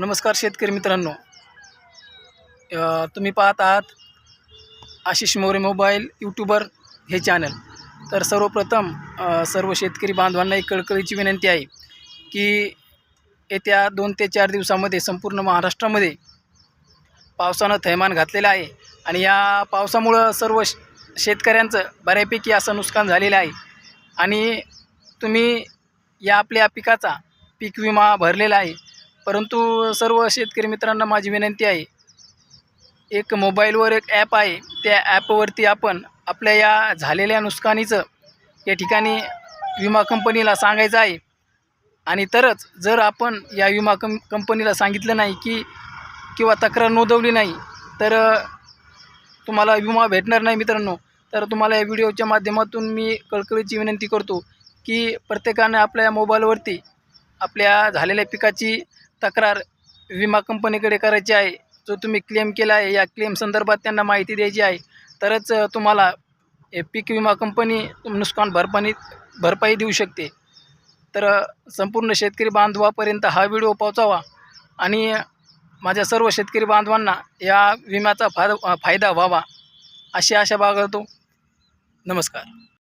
नमस्कार शेतकरी मित्रांनो. तुम्ही पाहत आहात आशिष मोरे मोबाईल यूट्यूबर हे चॅनल तर सर्वप्रथम सर्व शेतकरी बांधवांना एक कळकळीची विनंती आहे की येत्या दोन ते चार दिवसामध्ये संपूर्ण महाराष्ट्रामध्ये पावसानं थैमान घातलेलं आहे आणि या पावसामुळं सर्व श शेतकऱ्यांचं बऱ्यापैकी असं नुकसान झालेलं आहे. आणि तुम्ही या आपल्या पिकाचा पीक विमा भरलेला आहे. परंतु सर्व शेतकरी मित्रांना माझी विनंती आहे एक मोबाईलवर एक ॲप आहे त्या ॲपवरती आपण आपल्या या झालेल्या नुकसानीचं या ठिकाणी विमा कंपनीला सांगायचं आहे. आणि तरच जर आपण या विमा कं कंपनीला सांगितलं नाही की किंवा तक्रार नोंदवली नाही तर तुम्हाला विमा भेटणार नाही मित्रांनो. तर तुम्हाला या व्हिडिओच्या माध्यमातून मी कळकळीची विनंती करतो की प्रत्येकाने आपल्या या मोबाईलवरती आपल्या झालेल्या पिकाची तक्रार विमा कंपनीकडे करायची आहे. जो तुम्ही क्लेम केला आहे या क्लेम संदर्भात त्यांना माहिती द्यायची आहे. तरच तुम्हाला हे पीक विमा कंपनी नुकसान भरपाई भरपाई देऊ शकते. तर संपूर्ण शेतकरी बांधवापर्यंत हा व्हिडिओ पोहोचावा. आणि माझ्या सर्व शेतकरी बांधवांना या विम्याचा फायदा फायदा व्हावा. अशी आशा बाळगतो. नमस्कार.